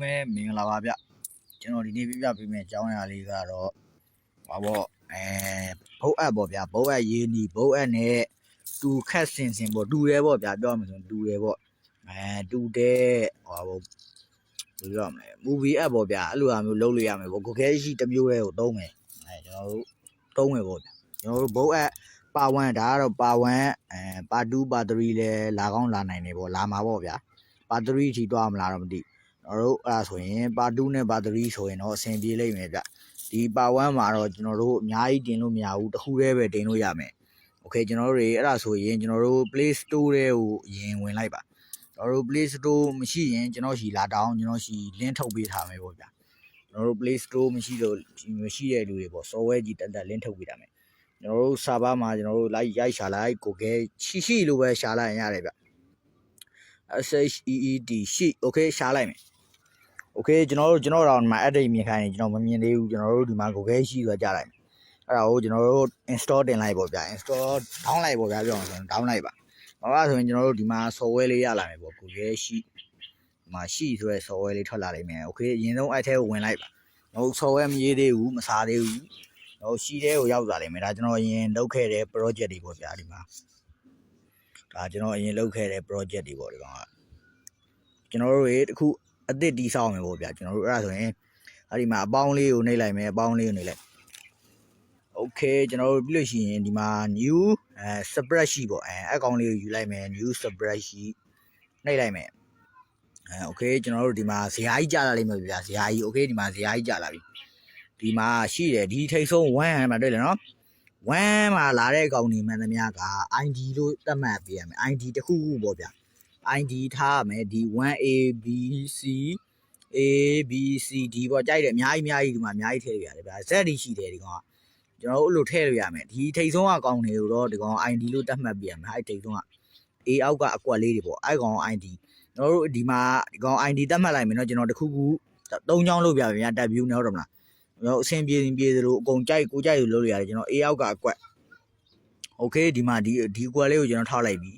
ပဲမင်္ဂလာပါဗျကျွန်တော်ဒီနေ့ပြပြပေးမယ့်အကြောင်းအရာလေးကတော့ဘာပေါ့အဲဘုတ်အပ်ပေါ့ဗျာဘုတ်အပ်ရေးနီဘုတ်အပ်နဲ့တူခက်စင်စင်ပေါ့တူတယ်ပေါ့ဗျာပြောမှဆိုတူတယ်ပေါ့အဲတူတဲ့ဟောပေါ့ဘယ်လိုပြောမလဲ movie app ပေါ့ဗျာအဲ့လိုအမျိုးလုပ်လို့ရမယ်ပေါ့ကိုခဲရှိတစ်မျိုးတည်းကိုသုံးမယ်အဲကျွန်တော်တို့သုံးမယ်ပေါ့ဗျာကျွန်တော်တို့ဘုတ်အပ်ပါ1ဒါကတော့ပါ1အဲပါ2ပါ3လဲလာကောင်းလာနိုင်တယ်ပေါ့လာမှာပေါ့ဗျာပါ3အထိတွားမလားတော့မသိဘူး ကျွန်တော်တို့အဲ့ဒါဆိုရင်ပါ2နဲ့ပါ3ဆိုရင်တော့အဆင်ပြေလိမ့်မယ်ဗျဒီပါ1မှာတော့ကျွန်တော်တို့အများကြီးတင်လို့မရဘူးတစ်ခုတည်းပဲတင်လို့ရမယ်โอเคကျွန်တော်တို့တွေအဲ့ဒါဆိုရင်ကျွန်တော်တို့ Play Store တွေကိုအရင်ဝင်လိုက်ပါကျွန်တော်တို့ Play Store မရှိရင်ကျွန်တော်ရှိလာတောင်းကျွန်တော်ရှိ link ထုတ်ပေးထားမယ်ပေါ့ဗျာကျွန်တော်တို့ Play Store မရှိလို့မရှိတဲ့လူတွေပေါ့ software ကြီးတက်တက် link ထုတ်ပေးထားမယ်ကျွန်တော်တို့ server မှာကျွန်တော်တို့ like ရိုက်ရှာလိုက်ကိုကဲရှိရှိလို့ပဲရှာလိုက်ရင်ရတယ်ဗျ SHEED ရှိ okay ရှာလိုက်မယ် okay ကျွန်တော်တို့ကျွန်တော်တော့ဒီမှာ update မြင်ခိုင်းရင်ကျွန်တော်မမြင်သေးဘူးကျွန်တော်တို့ဒီမှာ Google ရှိဆိုတာကြားလိုက်အဲ့ဒါကိုကျွန်တော်တို့ install တင်လိုက်ပေါ့ဗျာ install down လိုက်ပေါ့ဗျာပြောအောင်ဆိုရင် down လိုက်ပါဘာလို့ဆိုရင်ကျွန်တော်တို့ဒီမှာ software လေးရလာမယ်ပေါ့ Google ရှိဒီမှာရှိဆိုတဲ့ software လေးထွက်လာနိုင်မယ် okay အရင်ဆုံးအဲ့ထဲကိုဝင်လိုက်ပါဟုတ် software မရေးသေးဘူးမစားသေးဘူးဟုတ်ရှိတဲ့ကိုရောက်လာနိုင်မယ်ဒါကျွန်တော်အရင်လုပ်ခဲ့တဲ့ project တွေပေါ့ဗျာဒီမှာဒါကျွန်တော်အရင်လုပ်ခဲ့တဲ့ project တွေပေါ့ဒီကောင်ကကျွန်တော်တို့တွေတခု အသစ်တီးဆောင်မယ်ပေါ့ဗျာကျွန်တော်တို့အဲ့ဒါဆိုရင်အဲ့ဒီမှာအပေါင်းလေးကိုနှိပ်လိုက်မယ်အပေါင်းလေးကိုနှိပ်လိုက်โอเคကျွန်တော်တို့ပြီးလို့ရှိရင်ဒီမှာ new အဲ spreadsheet ပေါ့အဲအကောင်လေးကိုယူလိုက်မယ် new spreadsheet နှိပ်လိုက်မယ်အဲโอเคကျွန်တော်တို့ဒီမှာဇာကြီးကြာလာလိမ့်မယ်ဗျာဇာကြီးโอเคဒီမှာဇာကြီးကြာလာပြီဒီမှာရှိတယ်ဒီထိတ်ဆုံး1မှာတွေ့တယ်နော်1မှာလာတဲ့အကောင်တွေမှန်သမျှက ID လို့သတ်မှတ်ပေးရမယ် ID တစ်ခုခုပေါ့ဗျာ ID ထားရမယ်ဒီ 1ABC A B C D ပေါ့ကြိုက်တယ်အများကြီးအများကြီးဒီမှာအများကြီးထည့်လို့ရတယ်ဗျာ Z တွေရှိတယ်ဒီကောင်ကကျွန်တော်တို့အဲ့လိုထည့်လို့ရမယ်ဒီထိတ်ဆုံးကကောင်းနေလို့တော့ဒီကောင် ID လို့တတ်မှတ်ပြရမယ်အဲ့ထိတ်ဆုံးက A အောက်ကအကွက်လေးတွေပေါ့အဲ့ကောင် ID ကျွန်တော်တို့ဒီမှာဒီကောင် ID တတ်မှတ်လိုက်မယ်နော်ကျွန်တော်တခုခုသုံးချောင်းလုပ်ပြပါဗျာတက် view နဲ့ဟုတ်တယ်မလားကျွန်တော်အဆင်ပြေရင်ပြေသလိုအကုန်ကြိုက်ကိုကြိုက်လို့လုပ်လို့ရတယ်ကျွန်တော် A အောက်ကအကွက် Okay ဒီမှာဒီဒီအကွက်လေးကိုကျွန်တော်ထောက်လိုက်ပြီ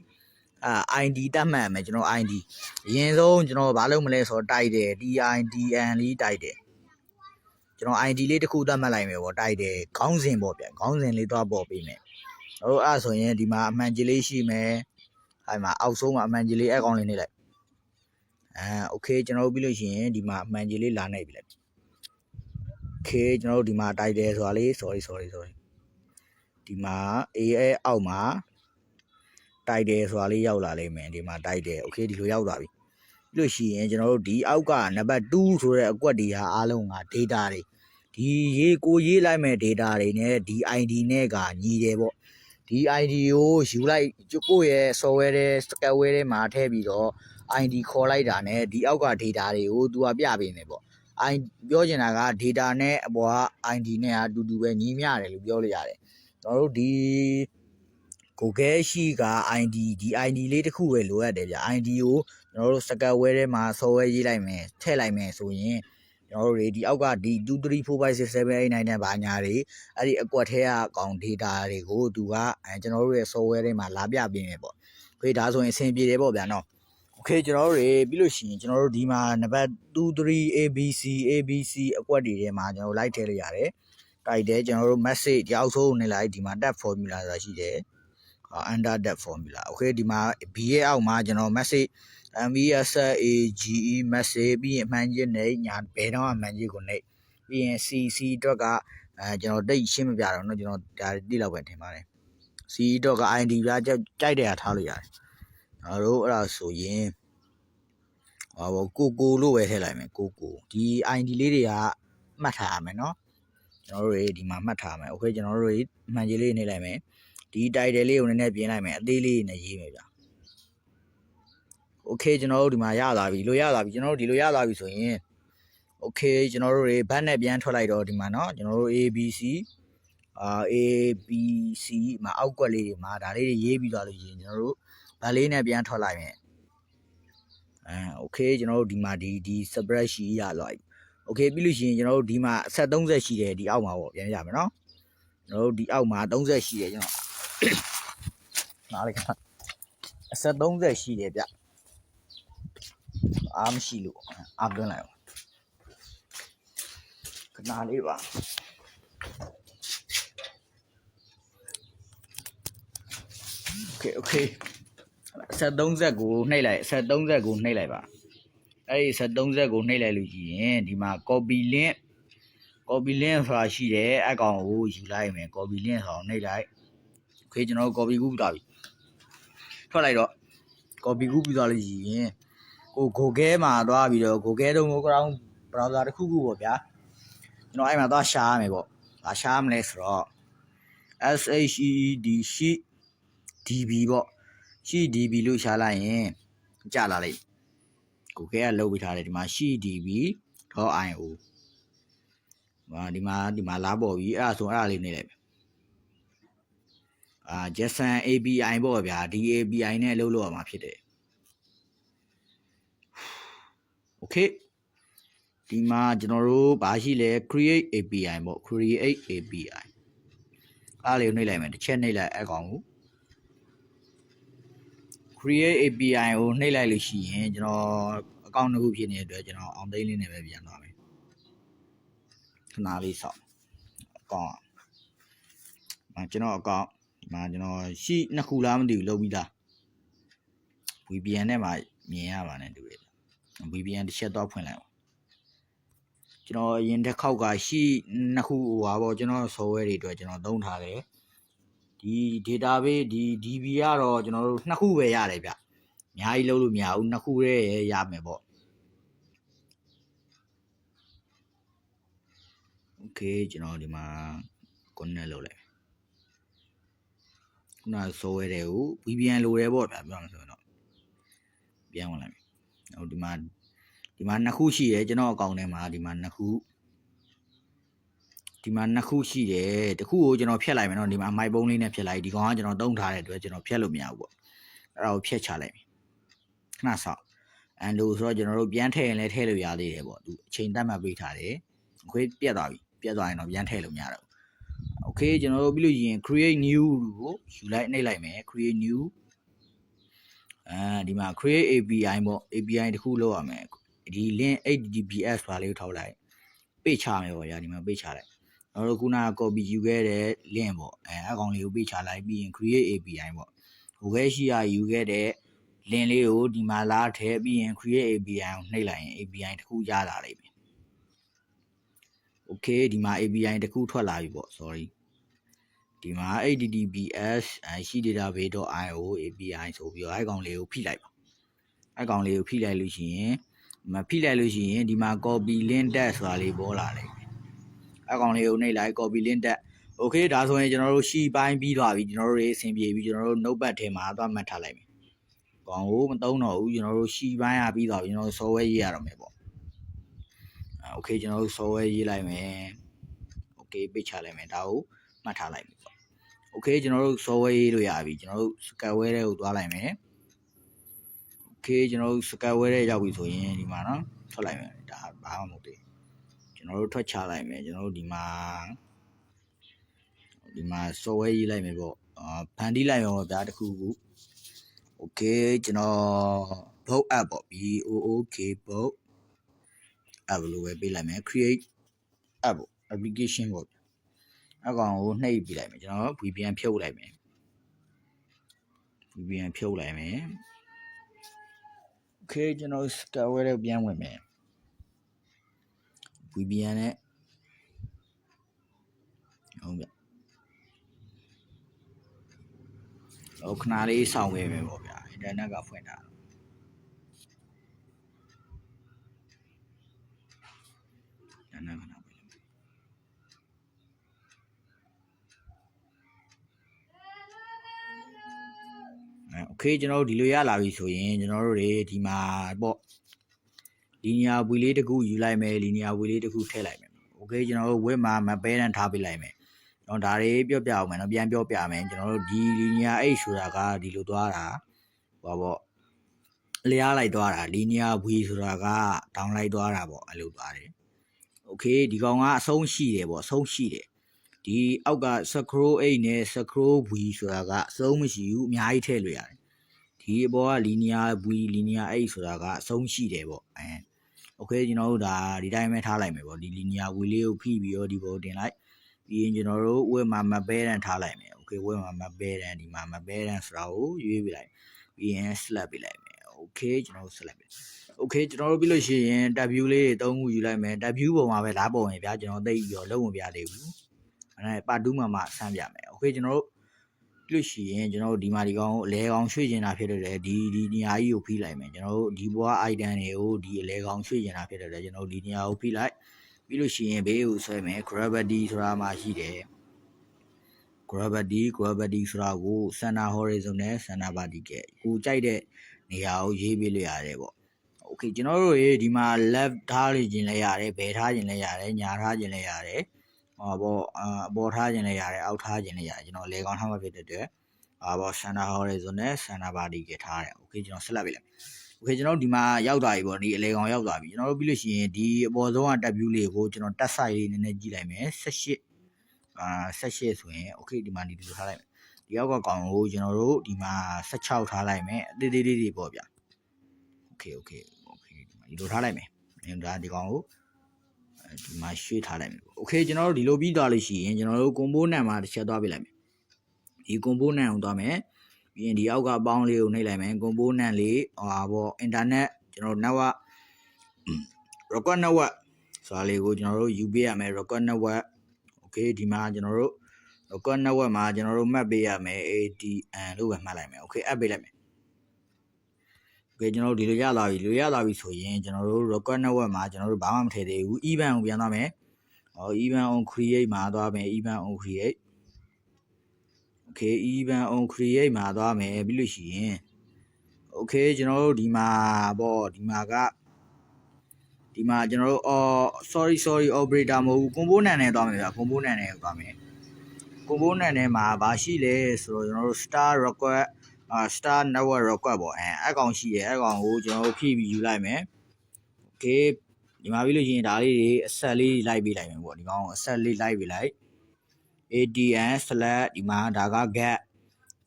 အာ ID တတ်မှတ်ရမယ်ကျွန်တော် ID အရင်ဆုံးကျွန်တော်ဘာလုပ်မလဲဆိုတော့တိုက်တယ် DIDN လေးတိုက်တယ်ကျွန်တော် ID လေးတစ်ခုသတ်မှတ်လိုက်မယ်ပေါ့တိုက်တယ်ခေါင်းစဉ်ပေါ့ဗျခေါင်းစဉ်လေးသွားပေါ်ပေးမယ်ဟိုအဲ့ဆိုရင်ဒီမှာအမှန်ကြီးလေးရှိမယ်အဲ့မှာအောက်ဆုံးမှာအမှန်ကြီးလေးအဲ့ကောင်လေးနေလိုက်အာโอเคကျွန်တော်တို့ပြီးလို့ရှိရင်ဒီမှာအမှန်ကြီးလေးလာနိုင်ပြီလေโอเคကျွန်တော်တို့ဒီမှာတိုက်တယ်ဆိုတာလေး sorry sorry sorry ဒီမှာ A ရဲ့အောက်မှာ တိုက်တယ်ဆိုတာလေးရောက်လာလိမ့်မယ်ဒီမှာတိုက်တယ်โอเคဒီလိုရောက်သွားပြီပြီးလို့ရှိရင်ကျွန်တော်တို့ဒီအောက်ကနံပါတ်2ဆိုတဲ့အကွက်တွေဟာအားလုံးက data တွေဒီရေးကိုရေးလိုက်မဲ့ data တွေနဲ့ဒီ ID နဲ့ကညီတယ်ပေါ့ဒီ ID ကိုယူလိုက်ကိုယ့်ရဲ့ software တဲ့ scanware ထဲမှာထည့်ပြီးတော့ ID ခေါ်လိုက်တာနဲ့ဒီအောက်က data တွေကိုသူကပြပေးမယ်ပေါ့ I ပြောချင်တာက data နဲ့အပေါ်က ID နဲ့အတူတူပဲညီမျှတယ်လို့ပြောလို့ရတယ်ကျွန်တော်တို့ဒီ Google ရှိက ID ဒီ ID လေးတစ်ခုပဲလိုအပ်တယ်ဗျ ID ကိုကျွန်တော်တို့ scanware ထဲမှာ software ရေးလိုက်မယ်ထည့်လိုက်မယ်ဆိုရင်ကျွန်တော်တို့တွေဒီအောက်ကဒီ2 3 4 5 6 7 8 9 10ဘာညာတွေအဲ့ဒီအကွက်ထဲကအကောင် data တွေကိုသူကအဲကျွန်တော်တို့ရဲ့ software ထဲမှာလာပြပေးမယ်ပေါ့။ခေဒါဆိုရင်အဆင်ပြေတယ်ပေါ့ဗျာနော်။ Okay ကျွန်တော်တို့တွေပြီးလို့ရှိရင်ကျွန်တော်တို့ဒီမှာနံပါတ်2 3 ABC ABC အကွက်တွေထဲမှာကျွန်တော်လိုက်ထည့်လို့ရတယ်။တိုက်တယ်ကျွန်တော်တို့ message ကြောက်ဆုံးနေလိုက်ဒီမှာ tab formula ဆိုတာရှိတယ်။ under that formula okay ဒီမှာ b ရဲ့အောက်မှာကျွန်တော် message MESAGE message ပြီးရင်အမှန်ကြီးနေညာဘယ်တော့မှမှန်ကြီးကိုနေပြီးရင် CC အတွက်ကအဲကျွန်တော်တိတ်ရှင်းမပြတော့เนาะကျွန်တော်ဒါတိလောက်ပဲထင်ပါတယ် C အတွက်က ID ပြကြကြိုက်တဲ့ဟာထားလို့ရတယ်ကျွန်တော်တို့အဲ့ဒါဆိုရင်ဟောဘောကိုကိုလို့ပဲထည့်လိုက်မယ်ကိုကိုဒီ ID လေးတွေကမှတ်ထားရမယ်เนาะကျွန်တော်တို့တွေဒီမှာမှတ်ထားမယ် okay ကျွန်တော်တို့တွေအမှန်ကြီးလေးနေလိုက်မယ် ဒီတိုက်တယ်လေးကိုနည်းနည်းပြင်လိုက်မယ်အသေးလေးနဲ့ရေးမယ်ဗျာโอเคကျွန်တော်တို့ဒီမှာရလာပြီလိုရလာပြီကျွန်တော်တို့ဒီလိုရလာပြီဆိုရင်โอเคကျွန်တော်တို့တွေဘတ်နဲ့ပြန်ထွက်လိုက်တော့ဒီမှာเนาะကျွန်တော်တို့ ABC အာ ABC မှာအောက်ကွက်လေးတွေမှာဒါလေးတွေရေးပြီးသွားလို့ရှိရင်ကျွန်တော်တို့ဗတ်လေးနဲ့ပြန်ထွက်လိုက်မယ်အဲโอเคကျွန်တော်တို့ဒီမှာဒီဒီ spreadsheet ရလာပြီโอเคပြီးလို့ရှိရင်ကျွန်တော်တို့ဒီမှာအဆက်30ရှိတယ်ဒီအောက်မှာပေါ့ပြန်ရမယ်เนาะကျွန်တော်တို့ဒီအောက်မှာ30ရှိတယ်ကျွန်တော် နားလိုက်ကအဆက်30ရှိတယ်ဗျအားမရှိလို့အားသွင်းလိုက်အောင် နာလေးပါโอเคโอเค73ဆက်ကိုနှိပ်လိုက်73ဆက်ကိုနှိပ်လိုက်ပါအဲ့ဒီ73ဆက်ကိုနှိပ်လိုက်လို့ရှိရင်ဒီမှာ copy link copy link ဆိုတာရှိတယ်အကောင်ကိုယူလိုက်မယ် copy link ဆိုတော့နှိပ်လိုက် โอเคကျွန်တော် copy ကူးသွားပြီထွက်လိုက်တော့ copy ကူးပြီးသွားလို့ရှိရင်ကို Google မှာသွားပြီးတော့ Google တော့ ground browser တစ်ခုခုပေါ့ဗျာကျွန်တော်အဲ့မှာသွားရှာရမယ်ပေါ့။ဘာရှာရမလဲဆိုတော့ SHED ရှိ DB ပေါ့ရှိ DB လို့ရှာလိုက်ရင်ကြာလာလိမ့်။ Google ကလုပ်ပေးထားတယ်ဒီမှာရှိ DB.io ဟာဒီမှာဒီမှာလာပေါ်ပြီအဲ့ဒါဆိုအဲ့ဒါလေးနေလိုက်မယ်။ အာ JSON API ပေါ့ဗျာဒီ API နဲ့လုပ်လို့ရမှာဖြစ်တယ်။ Okay ဒီမှာကျွန်တော်တို့ဘာရှိလဲ create API ပေါ့ create API အားလေးကိုနှိပ်လိုက်မယ်တစ်ချက်နှိပ်လိုက်အကောင်ကို create API ကိုနှိပ်လိုက်လို့ရှိရင်ကျွန်တော်အကောင့်တစ်ခုဖြစ်နေတဲ့အတွက်ကျွန်တော်အောင်သိန်းလေးနဲ့ပဲပြန်သွားမယ်ခဏလေးစောင့်အကောင့်မကျွန်တော်အကောင့်ဒီ မှာကျွန်တော်ရှိနှစ်ခုလားမသိဘူးလုပ်ပြီးသား VPN နဲ့မှမြင်ရပါနဲ့တူတယ် VPN တစ်ချက်တော့ဖွင့်လိုက်အောင်ကျွန်တော်အရင်တစ်ခေါက်ကရှိနှစ်ခုဟိုပါပေါ့ကျွန်တော် software တွေအတွက်ကျွန်တော်သုံးထားတယ်ဒီ database ဒီ DB ကတော့ကျွန်တော်တို့နှစ်ခုပဲရတယ်ဗျအများကြီးလုပ်လို့မရဘူးနှစ်ခုတည်းရမယ်ပေါ့ Okay ကျွန်တော်ဒီမှာ connect လုပ်လိုက် ခုန software တွေကို VPN လိုတယ်ပေါ့ဗျာပြောမှဆိုရင်တော့ပြန်ဝင်လိုက်မယ်ဟိုဒီမှာဒီမှာနှစ်ခုရှိတယ်ကျွန်တော်အကောင့်ထဲမှာဒီမှာနှစ်ခုဒီမှာနှစ်ခုရှိတယ်တစ်ခုကိုကျွန်တော်ဖြတ်လိုက်မယ်နော်ဒီမှာမိုက်ပုံးလေးနဲ့ဖြတ်လိုက်ဒီကောင်ကကျွန်တော်တုံးထားတဲ့အတွက်ကျွန်တော်ဖြတ်လို့မရဘူးပေါ့အဲ့ဒါကိုဖြတ်ချလိုက်မယ်ခဏဆောက်အန်ဒိုဆိုတော့ကျွန်တော်တို့ပြန်ထည့်ရင်လည်းထည့်လို့ရသေးတယ်ပေါ့သူအချိန်တတ်မှတ်ပေးထားတယ်ခွေးပြတ်သွားပြီပြတ်သွားရင်တော့ပြန်ထည့်လို့မရတော့ဘူး Okay ကျွန်တော်တို့ပြီးလို့ရှိရင် create new ကိုယူလိုက်နှိပ်လိုက်မယ် create new အဲဒီမှာ create API ပေါ့ API တခုလောက်ရမယ်ဒီ link https ပါလေးကိုထောက်လိုက်ပေးချမယ်ပေါ့ညာဒီမှာပေးချလိုက်ကျွန်တော်တို့ခုနက copy ယူခဲ့တဲ့ link ပေါ့အဲအကောင်လေးကိုပေးချလိုက်ပြီးရင် create API ပေါ့ဟိုဘဲရှိရယူခဲ့တဲ့ link လေးကိုဒီမှာလာထည့်ပြီးရင် create API ကိုနှိပ်လိုက်ရင် API တခုရလာလိမ့်မယ် Okay ဒီမှာ API တခုထွက်လာပြီပေါ့ sorry ဒီမှာ https ရှိ database.io API ဆိုပြီးတော့အဲကောင်လေးကိုဖိလိုက်ပါအဲကောင်လေးကိုဖိလိုက်လို့ရှိရင်မဖိလိုက်လို့ရှိရင်ဒီမှာ copy link tag ဆိုတာလေးပေါ်လာလိမ့်မယ်အဲကောင်လေးကိုနှိပ်လိုက် copy link tag okay ဒါဆိုရင်ကျွန်တော်တို့ရှီပိုင်းပြီးသွားပြီကျွန်တော်တို့တွေအဆင်ပြေပြီကျွန်တော်တို့ notepad ထဲမှာသွားမှတ်ထားလိုက်မယ်ကောင်ကိုမသုံးတော့ဘူးကျွန်တော်တို့ရှီပိုင်းကပြီးသွားပြီကျွန်တော်တို့ software ရေးရတော့မယ်ပေါ့โอเคကျွန်တော်တို့ software ရေးလိုက်မယ်โอเคပိတ်ချလိုက်မယ်ဒါကိုမှတ်ထားလိုက်ပြီပေါ့ โอเคကျွန်တော်တို့ software ရေးလို့ရပြီကျွန်တော်တို့ scaleware တွေကိုသွားလိုက်မယ်โอเคကျွန်တော်တို့ scaleware တွေရောက်ပြီဆိုရင်ဒီမှာเนาะထွက်လိုက်မယ်ဒါဘာမှမဟုတ်သေးကျွန်တော်တို့ထွက်ချလိုက်မယ်ကျွန်တော်တို့ဒီမှာဒီမှာ software ရေးလိုက်မယ်ပေါ့အာဖန်တီးလိုက်ရောဗျာတခုခုโอเคကျွန်တော် book app ပေါ့ B O O K book app လို့ပဲပေးလိုက်မယ် create app ပေါ့ application ပေါ့ အကောင်ကိုနှိပ်ပြလိုက်မယ်ကျွန်တော် VPN ဖြုတ်လိုက်မယ် VPN ဖြုတ်လိုက်မယ် Okay ကျွန်တော် scale ရဲ့ပြန်ဝင်မယ် VPN နဲ့ဟုတ်ဗျဟိုခဏလေးစောင့်ခဲ့မယ်ပေါ့ဗျာ internet ကဖွင့်တာနာနာခဏ โอเคကျွန်တော်တို့ဒီလိုရလာပြီဆိုရင်ကျွန်တော်တို့တွေဒီမှာပေါ့လီနီယာဝီလေးတစ်ခုယူလိုက်မယ်လီနီယာဝီလေးတစ်ခုထည့်လိုက်မယ်โอเคကျွန်တော်တို့ဝက်မှာမပဲတန်းထားပေးလိုက်မယ်ကျွန်တော်ဒါတွေပြောပြအောင်မယ်နော်ပြန်ပြောပြမယ်ကျွန်တော်တို့ဒီလီနီယာ H ဆိုတာကဒီလိုသွားတာဟောပေါ့လျားလိုက်သွားတာလီနီယာဝီဆိုတာကတောင်းလိုက်သွားတာပေါ့အဲ့လိုသွားတယ်โอเคဒီကောင်ကအဆုံးရှိတယ်ပေါ့အဆုံးရှိတယ် ဒီအောက်က scroll 8နဲ့ scroll v ဆိုတာကအဆုံးမရှိဘူးအများကြီးထည့်လို့ရတယ်ဒီအပေါ်က linear v linear 8ဆိုတာကအဆုံးရှိတယ်ပေါ့အဲ โอเคကျွန်တော်တို့ဒါဒီတိုင်းပဲထားလိုက်မယ်ပေါ့ဒီလီနီယာဝီလေးကိုဖိပြီးတော့ဒီပေါ်တင်လိုက်ပြီးရင်ကျွန်တော်တို့ဝက်မှာမပဲတန်ထားလိုက်မယ်โอเคဝက်မှာမပဲတန်ဒီမှာမပဲတန်ဆိုတာကိုရွေးပြလိုက်ပြီးရင် slap ပြလိုက်မယ်โอเคကျွန်တော်တို့ slap ပြโอเคကျွန်တော်တို့ပြီးလို့ရှိရင် W လေးတွေသုံးခုယူလိုက်မယ် W ပုံမှာပဲလားပုံရင်ဗျာကျွန်တော်သိပြီးတော့လုံးဝပြသေးဘူး အဲပါတူးမှာမှဆန်းပြမယ်โอเคကျွန်တော်တို့ပြီးလို့ရှိရင်ကျွန်တော်တို့ဒီမှာဒီကောင်အလဲကောင်ရွှေ့ကျင်တာဖြစ်တဲ့ဒီဒီနေရာကြီးကိုဖိလိုက်မယ်ကျွန်တော်တို့ဒီဘွား item တွေကိုဒီအလဲကောင်ရွှေ့ကျင်တာဖြစ်တဲ့ကျွန်တော်တို့ဒီနေရာကိုဖိလိုက်ပြီးလို့ရှိရင်ဘေးကိုဆွဲမယ် gravity ဆိုတာမှရှိတယ် gravity gravity ဆိုတာကို center horizon နဲ့ center vertical ကိုကြိုက်တဲ့နေရာကိုရေးပေးလို့ရတယ်ပေါ့ okay ကျွန်တော်တို့ရေဒီမှာ left ထားလို့ခြင်းလည်းရတယ်ဘယ်ထားခြင်းလည်းရတယ်ညာထားခြင်းလည်းရတယ် ဟောပေါ့အပေါ်ထားခြင်းလည်းရတယ်အောက်ထားခြင်းလည်းရတယ်ကျွန်တော်လေကောင်းထားမှဖြစ်တဲ့အတွက်ဟာပေါ့ center horizon နဲ့ center vertical ထားတယ် okay ကျွန်တော်ဆက်လက်ပေးလိုက် okay ကျွန်တော်တို့ဒီမှာရောက်သွားပြီပေါ့ဒီအလေကောင်ရောက်သွားပြီကျွန်တော်တို့ပြီးလို့ရှိရင်ဒီအပေါ်ဆုံးက W လေးကိုကျွန်တော်တက်ဆိုင်လေးနည်းနည်းကြည့်လိုက်မယ်18အာ18ဆိုရင် okay ဒီမှာဒီလိုထားလိုက်မယ်ဒီအောက်ကကောင်ကိုကျွန်တော်တို့ဒီမှာ16ထားလိုက်မယ်အသေးသေးလေးတွေပေါ့ဗျာ okay okay okay ဒီမှာဒီလိုထားလိုက်မယ်အဲဒါဒီကောင်ကိုအဲ ဒီမှာရွှေ့ထားလိုက်မယ် okay ကျွန်တော်တို့ဒီလိုပြီးသွားလို့ရှိရင်ကျွန်တော်တို့ component မှာတစ်ချက်သွားပြလိုက်မယ်ဒီ component ကိုသွားမယ်ပြီးရင်ဒီအောက်ကအပေါင်းလေးကိုနှိပ်လိုက်မယ် component လေးဟာပေါ့ internet ကျွန်တော်တို့ network record network ဆိုတာလေးကိုကျွန်တော်တို့ယူပေးရမယ် record network okay ဒီမှာကျွန်တော်တို့ record network မှာကျွန်တော်တို့မှတ်ပေးရမယ် ATN လို့ပဲမှတ်လိုက်မယ် okay အပ်ပေးလိုက်မယ် okay ကျွန်တော်တို့ဒီလိုရလာပြီဒီလိုရလာပြီဆိုရင်ကျွန်တော်တို့ record network မှာကျွန်တော်တို့ဘာမှမထည့်သေးဘူး event ကိုပြန်သွားမယ်ဟော event on create မှာသွားမယ် event on create okay event on create မှာသွားမယ်ပြီးလို့ရှိရင် okay ကျွန်တော်တို့ဒီမှာပေါ့ဒီမှာကဒီမှာကျွန်တော်တို့အော် sorry sorry operator မဟုတ်ဘူး component နဲ့သွားမယ်ဗျာ component နဲ့သွားမယ် component နဲ့မှာဘာရှိလဲဆိုတော့ကျွန်တော်တို့ star record အာ star network record ပေါ့အဲအကောင်ရှိတယ်အကောင်ကိုကျွန်တော်တို့ဖြည့်ပြီးယူလိုက်မယ် okay ဒီမှာပြီးလို့ရှိရင်ဒါလေးတွေအဆက်လေးလိုက်ပေးလိုက်မယ်ပေါ့ဒီကောင်အဆက်လေးလိုက်ပေးလိုက် ADN slash ဒီမှာဒါက get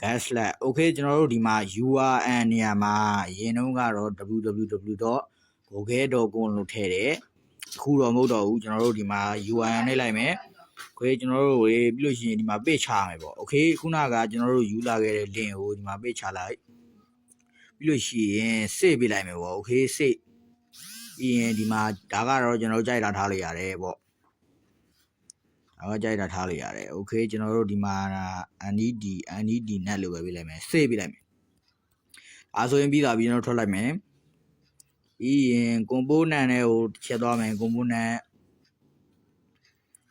get slash okay ကျွန်တော်တို့ဒီမှာ URL နေရာမှာအရင်တုန်းကတော့ www.google.com လို့ထည့်တယ်အခုတော့မဟုတ်တော့ဘူးကျွန်တော်တို့ဒီမှာ URL နဲ့လိုက်မယ် ခွေကျွန်တော်တို့ဝေးပြီးလို့ရှိရင်ဒီမှာ page ချရမယ်ပေါ့ okay ခုနကကျွန်တော်တို့ယူလာခဲ့တဲ့ link ကိုဒီမှာ page ချလိုက်ပြီးလို့ရှိရင် save ပေးလိုက်မယ်ပေါ့ okay save ပြီးရင်ဒီမှာဒါကတော့ကျွန်တော်တို့ကြိုက်တာထားလို့ရတယ်ပေါ့ဒါကကြိုက်တာထားလို့ရတယ် okay ကျွန်တော်တို့ဒီမှာ NED NED net လို့ပဲပေးလိုက်မယ် save ပေးလိုက်မယ်အားဆိုရင်ပြီးသွားပြီကျွန်တော်ထွက်လိုက်မယ်ပြီးရင် component တွေကိုချက်သွားမယ် component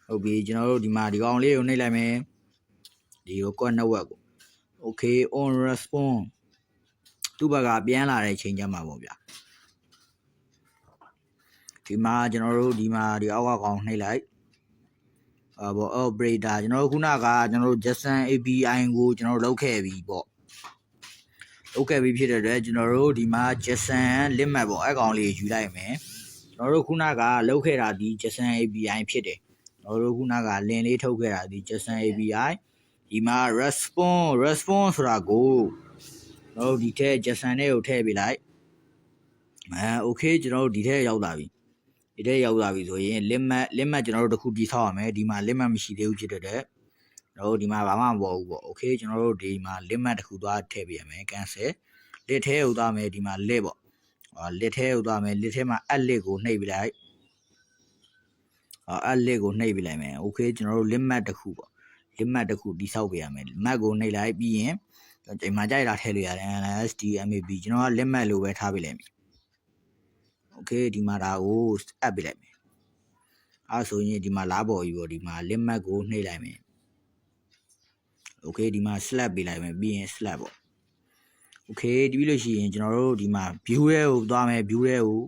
ဟုတ်ပြီကျွန်တော်တို့ဒီမှာဒီကောင်လေးကိုနှိပ်လိုက်မယ်ဒီ record network ကို okay on response သူ့ဘက်ကပြန်လာတဲ့ချိန်ကျမှပေါ့ဗျာဒီမှာကျွန်တော်တို့ဒီမှာဒီအောက်ကကောင်နှိပ်လိုက်အာဘော operator ကျွန်တော်တို့ခုနကကျွန်တော်တို့ JSON API ကိုကျွန်တော်တို့လုပ်ခဲ့ပြီပေါ့လုပ်ခဲ့ပြီဖြစ်တဲ့အတွက်ကျွန်တော်တို့ဒီမှာ JSON limit ပေါ့အဲ့ကောင်လေးယူလိုက်မယ်ကျွန်တော်တို့ခုနကလုပ်ခဲ့တာဒီ JSON API ဖြစ်တယ် ကျွန်တော်တို့ခုနက link လေးထုတ်ခဲ့တာဒီ JSON API ဒီမှာ response response ဆိုတာကိုကျွန်တော်တို့ဒီထဲ JSON နဲ့ကိုထည့်ပေးလိုက်အဲ okay ကျွန်တော်တို့ဒီထဲရောက်လာပြီဒီထဲရောက်လာပြီဆိုရင် limit limit ကျွန်တော်တို့တစ်ခုတည်ဆောက်ရမယ်ဒီမှာ limit မရှိသေးဘူးဖြစ်တဲ့အတွက်ကျွန်တော်တို့ဒီမှာဘာမှမပေါ်ဘူးပေါ့ okay ကျွန်တော်တို့ဒီမှာ limit တစ်ခုသွားထည့်ပေးရမယ် cancel လက်ထဲကိုသွားမယ်ဒီမှာလက်ပေါ့အာလက်ထဲကိုသွားမယ်လက်ထဲမှာ add လက်ကိုနှိပ်ပေးလိုက် အာ add လက်ကိုနှိပ်ပေးလိုက်မယ် okay ကျွန်တော်တို့ limit တစ်ခုပေါ့ limit တစ်ခုတိဆောက်ပေးရမယ် limit ကိုနှိပ်လိုက်ပြီးရင်ဒီမှာကြိုက်တာထည့်လို့ရတယ် LSDMAB ကျွန်တော်က limit လို့ပဲထားပေးလိုက်မယ် okay ဒီမှာဒါကိုအပ်ပေးလိုက်မယ်အဲဆိုရင်ဒီမှာလားပေါ်ကြီးပေါ့ဒီမှာ limit ကိုနှိပ်လိုက်မယ် okay ဒီမှာ slap ပေးလိုက်မယ်ပြီးရင် slap ပေါ့ okay ဒီပြီးလို့ရှိရင်ကျွန်တော်တို့ဒီမှာ view ရဲကိုသွားမယ် view ရဲကို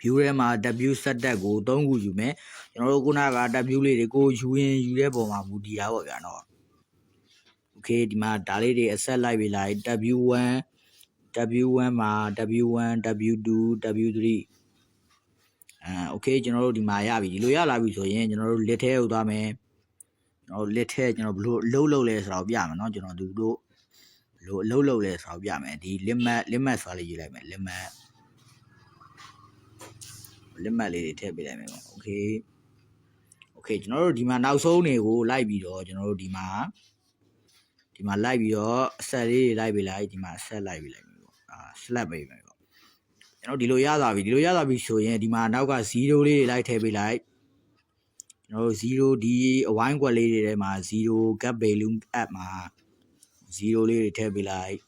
view ရဲမှာ w set တက်ကို3ခုယူမယ်ကျွန်တော်တို့ခုနက w လေးတွေကိုယူရင်ယူတဲ့ပုံမှာမူတည်တာပေါ့ဗျာနော် okay ဒီမှာဒါလေးတွေအဆက်လိုက်ပေးလိုက် w1 w1 မှာ w1 w2 w3 အဲ okay ကျွန်တော်တို့ဒီမှာရပြီဒီလိုရလာပြီဆိုရင်ကျွန်တော်တို့ list ထဲကိုသွားမယ်ကျွန်တော် list ထဲကျွန်တော်ဘလို့အလုပ်လုပ်လဲဆိုတော့ပြမယ်เนาะကျွန်တော်သူတို့ဘလို့အလုပ်လုပ်လဲဆိုတော့ပြမယ်ဒီ limit limit ဆိုတာလေးရေးလိုက်မယ် limit လက်မှတ်လေးတွေထည့်ပေးလိုက်မယ်ပေါ့โอเคโอเคကျွန်တော်တို့ဒီမှာနောက်ဆုံးတွေကိုလိုက်ပြီးတော့ကျွန်တော်တို့ဒီမှာဒီမှာလိုက်ပြီးတော့အဆက်လေးတွေလိုက်ပေးလိုက်ဒီမှာအဆက်လိုက်ပေးလိုက်ပြီပေါ့အာ slap ပေးမယ်ပေါ့ကျွန်တော်ဒီလိုရသွားပြီဒီလိုရသွားပြီဆိုရင်ဒီမှာနောက်က0လေးတွေလိုက်ထည့်ပေးလိုက်ကျွန်တော်တို့0ဒီအဝိုင်းကွက်လေးတွေထဲမှာ0 gap balloon app မှာ0လေးတွေထည့်ပေးလိုက် မ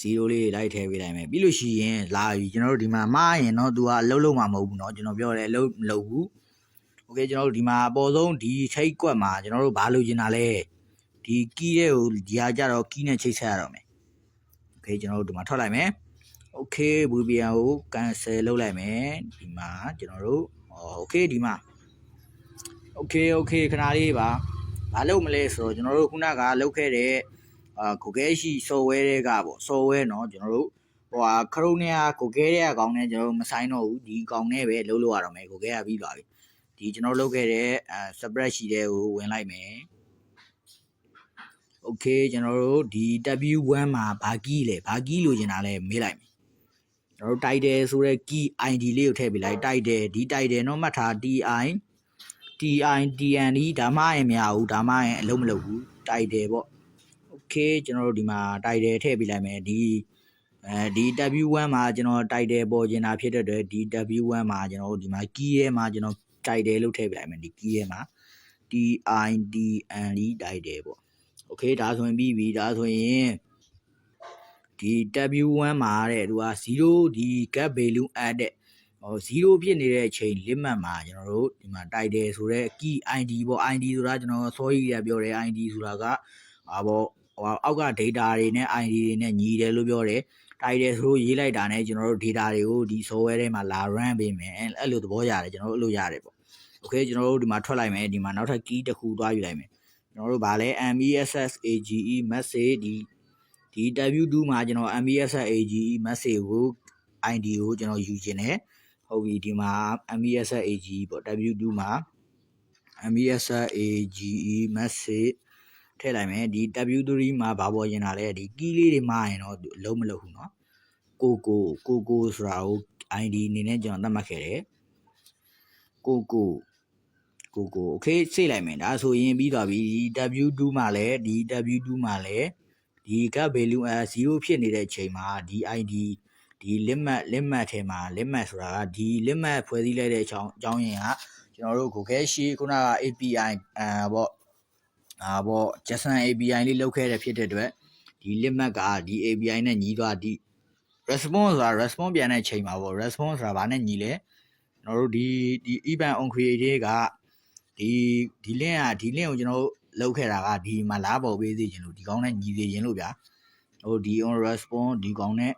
0လေးတွေလိုက်ထည့်ပေးလိုက်မယ်ပြီးလို့ရှိရင်လာပြီကျွန်တော်တို့ဒီမှာမှားရင်တော့ तू ကအလုံးလုံးမှာမဟုတ်ဘူးเนาะကျွန်တော်ပြောတယ်အလုံးမလုပ်ဘူးโอเคကျွန်တော်တို့ဒီမှာအပေါ်ဆုံးဒီချိတ်ကွက်မှာကျွန်တော်တို့ဘာလုပ်ချင်တာလဲဒီကီးတဲ့ကိုဒီဟာကြတော့ကီးနဲ့ချိတ်ဆက်ရတော့မယ်โอเคကျွန်တော်တို့ဒီမှာထွက်လိုက်မယ်โอเค VPN ကို cancel လုပ်လိုက်မယ်ဒီမှာကျွန်တော်တို့โอเคဒီမှာโอเคโอเคခဏလေးပါဘာလုပ်မလဲဆိုတော့ကျွန်တော်တို့ခုနကလုပ်ခဲ့တဲ့ အာ Google ရှိ software တွေကပေါ့ software เนาะကျွန်တော်တို့ဟိုဟာခရုနေယာ Google ရဲ့အကောင့်နဲ့ကျွန်တော်တို့မဆိုင်တော့ဘူးဒီအကောင့်နဲ့ပဲလုပ်လို့ရတော့မယ် Google ကပြီးသွားပြီဒီကျွန်တော်လုပ်ခဲ့တဲ့အဲ spread sheet တွေကိုဝင်လိုက်မယ် Okay ကျွန်တော်တို့ဒီ W1 မှာဘာ key လဲဘာ key လိုချင်တာလဲမေးလိုက်မယ်ကျွန်တော်တို့ title ဆိုတဲ့ key ID လေးကိုထည့်ပေးလိုက် title ဒီ title တော့မှတ်ထား TI TI TN ဒီဒါမှရင်မရဘူးဒါမှရင်အလုံးမလုပ်ဘူး title ပေါ့ okay ကျွန်တော်တို့ဒီမှာ title ထည့်ပေးလိုက်မယ်ဒီအဲဒီ W1 မှာကျွန်တော် title ပေါ်ကျင်တာဖြစ်တဲ့အတွက်ဒီ W1 မှာကျွန်တော်တို့ဒီမှာ key ရဲမှာကျွန်တော် title လို့ထည့်ပေးလိုက်မယ်ဒီ key ရဲမှာ TIDN title ပေါ့ okay ဒါဆိုရင်ပြီးပြီဒါဆိုရင်ဒီ W1 မှာတဲ့သူက0ဒီ gap value add တဲ့ဟို0ဖြစ်နေတဲ့အချိန် limit မှာကျွန်တော်တို့ဒီမှာ title ဆိုတဲ့ key ID ပေါ့ ID ဆိုတာကျွန်တော် sorry ရပြောတယ် ID ဆိုတာကဟာပေါ့ အောက်က data တွေနဲ့ ID တွေနဲ့ညီတယ်လို့ပြောတယ် title ဆိုလို့ရေးလိုက်တာနဲ့ကျွန်တော်တို့ data တွေကိုဒီ software ထဲမှာလာ run ပေးမယ်အဲ့လိုသဘောရတယ်ကျွန်တော်တို့အဲ့လိုရတယ်ပေါ့ okay ကျွန်တော်တို့ဒီမှာထွက်လိုက်မယ်ဒီမှာနောက်ထပ် key တစ်ခုသွားယူလိုက်မယ်ကျွန်တော်တို့ဗာလဲ MESSAGE message ဒီဒီ W2 မှာကျွန်တော် MESSAGE message ကို ID ကိုကျွန်တော်ယူခြင်းတယ်ဟုတ်ပြီဒီမှာ MESSAGE ပေါ့ W2 မှာ MESSAGE message ထည့်လိုက်မယ်ဒီ W3 မှာဘာပေါ်ရင်တာလဲဒီ key လေးတွေမှားရင်တော့အလုံးမလုံးဘူးเนาะကိုကိုကိုကိုဆိုတာကို ID အနေနဲ့ကျွန်တော်သတ်မှတ်ခဲ့တယ်ကိုကိုကိုကို okay စိတ်လိုက်မယ်ဒါဆိုရင်ပြီးသွားပြီဒီ W2 မှာလည်းဒီ W2 မှာလည်းဒီ gap value အဲ0ဖြစ်နေတဲ့အချိန်မှာဒီ ID ဒီ limit limit ထဲမှာ limit ဆိုတာကဒီ limit ဖွဲ့စည်းလိုက်တဲ့အကြောင်းအကြောင်းရင်းကကျွန်တော်တို့ Google Sheet ခုနက API အာပေါ့ အာပေါ့ JSON API လေးလောက်ခဲ့တဲ့ဖြစ်တဲ့အတွက်ဒီ limit ကဒီ API နဲ့ညီးသွားဒီ response ဆိုတာ response ပြန်တဲ့ချိန်မှာပေါ့ response ဆိုတာဘာနဲ့ညီလဲကျွန်တော်တို့ဒီဒီ event on create ကဒီဒီ link ကဒီ link ကိုကျွန်တော်တို့လောက်ခဲ့တာကဒီမှာလာပေါ်ပေးစေခြင်းလို့ဒီကောင်းနဲ့ညီစေခြင်းလို့ဗျာဟိုဒီ on response ဒီကောင်းနဲ့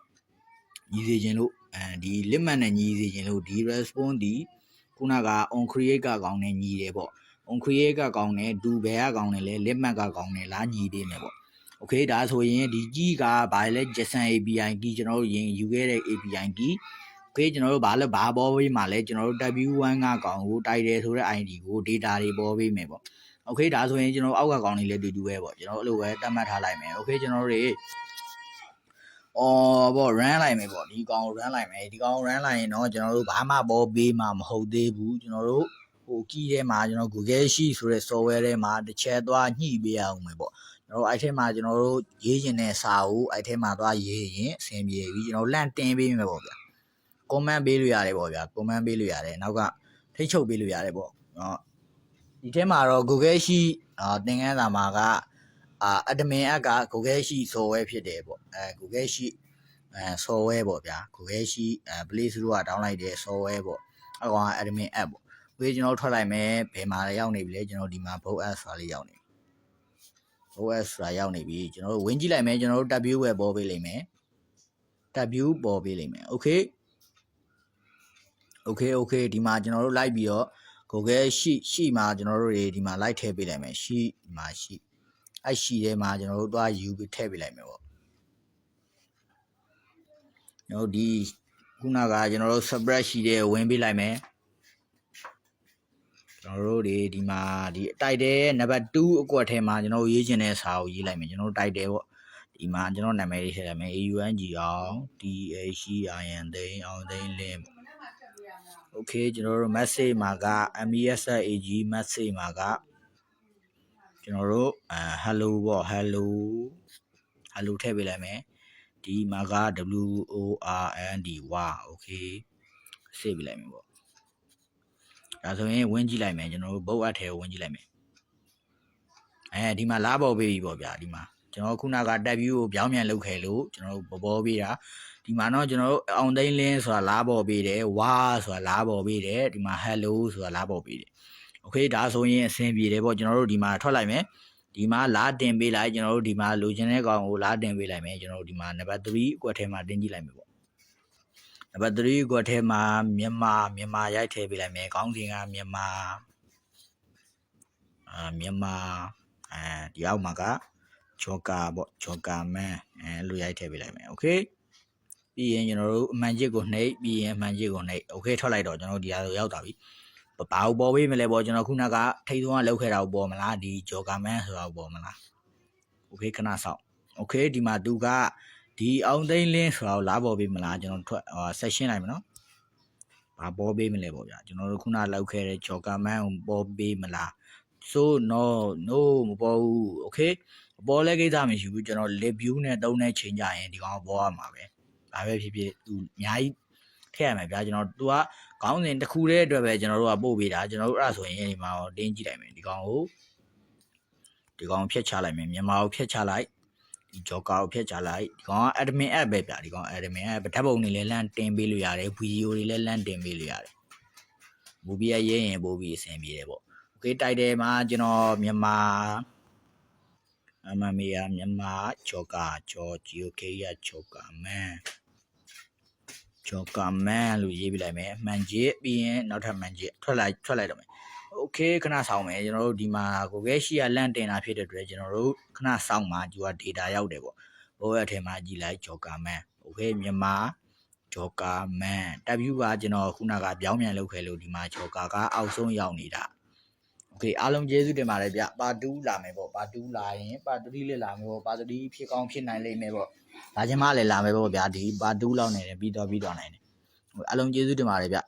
ညီစေခြင်းလို့အဲဒီ limit နဲ့ညီစေခြင်းလို့ဒီ response ဒီခုနက on create ကကောင်းနဲ့ညီတယ်ပေါ့ on create ကကောင်းတယ်ဒူဘယ်ကကောင်းတယ်လဲ limit ကကောင်းတယ်လားညီသေးမယ်ပေါ့ okay ဒါဆိုရင်ဒီကြီးကဘာလဲ JSON API key ကျွန်တော်တို့ရင်ယူခဲ့တဲ့ API key okay ကျွန်တော်တို့ဘာလဲဘာပေါ်ပေးမှာလဲကျွန်တော်တို့ W1 ကကောင်ကိုတိုက်တယ်ဆိုတဲ့ ID ကို data တွေပေါ်ပေးမယ်ပေါ့ okay ဒါဆိုရင်ကျွန်တော်အောက်ကကောင်တွေလည်းတူတူပဲပေါ့ကျွန်တော်အဲ့လိုပဲတတ်မှတ်ထားလိုက်မယ် okay ကျွန်တော်တို့တွေအော်ပေါ့ run လိုက်မယ်ပေါ့ဒီကောင်ကို run လိုက်မယ်ဒီကောင်ကို run လိုက်ရင်တော့ကျွန်တော်တို့ဘာမှပေါ်ပေးမှာမဟုတ်သေးဘူးကျွန်တော်တို့ ဟို key ထဲမှာကျွန်တော် Google Sheet ဆိုတဲ့ software ထဲမှာတစ်ချက်သွားညှိပေးရအောင်မယ်ပေါ့ကျွန်တော်အဲ့ထဲမှာကျွန်တော်တို့ရေးကျင်တဲ့စာကိုအဲ့ထဲမှာသွားရေးရင်အဆင်ပြေပြီကျွန်တော်လန့်တင်ပေးမယ်ပေါ့ဗျာ comment ပေးလို့ရတယ်ပေါ့ဗျာ comment ပေးလို့ရတယ်နောက်ကထိတ်ချုပ်ပေးလို့ရတယ်ပေါ့เนาะဒီထဲမှာတော့ Google Sheet အာသင်ခန်းစာမှာကအာ admin app က Google Sheet software ဖြစ်တယ်ပေါ့အဲ Google Sheet အဲ software ပေါ့ဗျာ Google Sheet အဲ Play Store က download တဲ့ software ပေါ့အကောင်က admin app ပေါ့ ဝေးကျွန်တော်ထွက်လိုက်မယ်ဘယ်မှာလဲရောက်နေပြီလဲကျွန်တော်ဒီမှာ bow app ဆိုတာလေးရောက်နေပြီ OS ဆိုတာရောက်နေပြီကျွန်တော်တို့ဝင်ကြည့်လိုက်မယ်ကျွန်တော်တို့ W ပဲပေါ်ပေးလိမ့်မယ် W ပေါ်ပေးလိမ့်မယ် okay okay okay ဒီမှာကျွန်တော်တို့လိုက်ပြီးတော့ Google Sheet ရှိမှာကျွန်တော်တို့တွေဒီမှာလိုက်ထည့်ပေးလိုက်မယ် Sheet ဒီမှာ Sheet အဲ့ Sheet ထဲမှာကျွန်တော်တို့သွားယူပြီးထည့်ပေးလိုက်မယ်ပေါ့ကျွန်တော်တို့ဒီခုနကကျွန်တော်တို့ spread sheet တွေဝင်ပေးလိုက်မယ် ကျွန်တော်တို့ဒီဒီမှာဒီတိုက်တယ်နံပါတ်2အကွက်ထဲမှာကျွန်တော်တို့ရေးချင်တဲ့စာကိုရေးလိုက်မယ်ကျွန်တော်တို့တိုက်တယ်ပေါ့ဒီမှာကျွန်တော်နာမည်လေးထည့်လိုက်မယ် AUNG အောင် DHIN သိန်းအောင်သိန်းလင်း okay ကျွန်တော်တို့ message မှာက MESAG message မှာကကျွန်တော်တို့အဲ hello ပေါ့ hello hello ထည့်ပေးလိုက်မယ်ဒီမှာက W O R N D ဝါ okay စေပေးလိုက်မယ်ပေါ့ ဒါဆိုရင်ဝင်ကြည့်လိုက်မယ်ကျွန်တော်တို့ဘုတ်အပ်ထဲကိုဝင်ကြည့်လိုက်မယ်အဲဒီမှာလားပေါ်ပေးပြီပေါ့ဗျာဒီမှာကျွန်တော်ခုနကတက် view ကိုပြောင်းပြန်လုပ်ခဲ့လို့ကျွန်တော်တို့ပေါ်ပေးတာဒီမှာတော့ကျွန်တော်တို့အောင်သိန်းလင်းဆိုတာလားပေါ်ပေးတယ်ဝါဆိုတာလားပေါ်ပေးတယ်ဒီမှာ hello ဆိုတာလားပေါ်ပေးတယ်โอเคဒါဆိုရင်အဆင်ပြေတယ်ပေါ့ကျွန်တော်တို့ဒီမှာထွက်လိုက်မယ်ဒီမှာလားတင်ပေးလိုက်ကျွန်တော်တို့ဒီမှာလိုချင်တဲ့ကောင်ကိုလားတင်ပေးလိုက်မယ်ကျွန်တော်တို့ဒီမှာနံပါတ်3အကွက်ထဲမှာတင်ကြည့်လိုက်မယ်ပေါ့ နံပါတ်3ကွက်ထဲမှာမြန်မာမြန်မာရိုက်ထည့်ပေးလိုက်မယ်ခေါင်းစဉ်ကမြန်မာအာမြန်မာအဲဒီအောက်မှာကဂျောကာပေါ့ဂျောကာမန်အဲလိုရိုက်ထည့်ပေးလိုက်မယ်โอเคပြီးရင်ကျွန်တော်တို့အမှန်ချစ်ကိုနှိပ်ပြီးရင်အမှန်ချစ်ကိုနှိပ်โอเคထွက်လိုက်တော့ကျွန်တော်တို့ဒီဟာဆိုရောက်တာပြီဘာလို့ပေါ်ပေးမလဲပေါ့ကျွန်တော်ခုနကထိတ်သွန်းကလောက်ခဲ့တာကိုပေါ်မလားဒီဂျောကာမန်ဆိုတာကိုပေါ်မလားโอเคခဏစောင့်โอเคဒီမှာသူက ဒီအောင်သိန်းလင်းဆိုတာကိုလားပေါ်ပေးမလားကျွန်တော်ထွက်ဟိုဆက်ရှင်းလိုက်မယ်နော်။ဘာပေါ်ပေးမလဲပေါ့ဗျာကျွန်တော်တို့ခုနလောက်ခဲ့တဲ့ဂျော်ကာမန်ကိုပေါ်ပေးမလား။ so no no မပေါ်ဘူး okay မပေါ်လဲကိစ္စမရှိဘူးကျွန်တော် lip view နဲ့သုံးတဲ့ချိန်ကြရင်ဒီကောင်ပေါ်ရမှာပဲ။ဒါပဲဖြစ်ဖြစ်သူအများကြီးထည့်ရမယ်ဗျာကျွန်တော်သူကခေါင်းစဉ်တစ်ခုတည်းအတွက်ပဲကျွန်တော်တို့ကပို့ပေးတာကျွန်တော်တို့အဲ့ဒါဆိုရင်ဒီမှာတင်းကြည့်လိုက်မယ်ဒီကောင်ကိုဒီကောင်ဖြတ်ချလိုက်မယ်မြန်မာကိုဖြတ်ချလိုက် ဒီ joker ကိုဖျက်ချလိုက်ဒီကောင်က admin app ပဲဗျာဒီကောင် admin app ဓာတ်ပုံတွေလည်းလန့်တင်ပေးလို့ရတယ် video တွေလည်းလန့်တင်ပေးလို့ရတယ် movie ရရင်ပို့ပြီးအဆင်ပြေတယ်ပေါ့ okay title မှာကျွန်တော်မြန်မာအမမီယာမြန်မာ joker ကြော် GOK ရ joker man joker man လို့ရေးပြလိုက်မယ်မှန်ကြည့်ပြီးရင်နောက်ထပ်မှန်ကြည့်ထွက်လိုက်ထွက်လိုက်တော့မယ် โอเคခဏဆောင်မယ်ကျွန်တော်တို့ဒီမှာကိုကဲရှိရလန့်တင်တာဖြစ်တဲ့အတွက်ကျွန်တော်တို့ခဏဆောင်မှာဒီက data ရောက်တယ်ပေါ့ဘောရထဲမှာကြည့်လိုက်ဂျောကာမန်โอเคမြန်မာဂျောကာမန်တက်ဗျူကကျွန်တော်ခုနကပြောင်းပြန်လုပ်ခဲ့လို့ဒီမှာဂျောကာကအောက်ဆုံးရောက်နေတာโอเคအားလုံးကျေးဇူးတင်ပါတယ်ဗျပါတူးလာမယ်ပေါ့ပါတူးလာရင်ပါတူးလေးလာမယ်ပေါ့ပါတူးဖြစ်ကောင်းဖြစ်နိုင်လိမ့်မယ်ပေါ့ဒါချင်းမလည်းလာမယ်ပေါ့ဗျာဒီပါတူးလောက်နေတယ်ပြီးတော့ပြီးတော့နိုင်တယ်အားလုံးကျေးဇူးတင်ပါတယ်ဗျ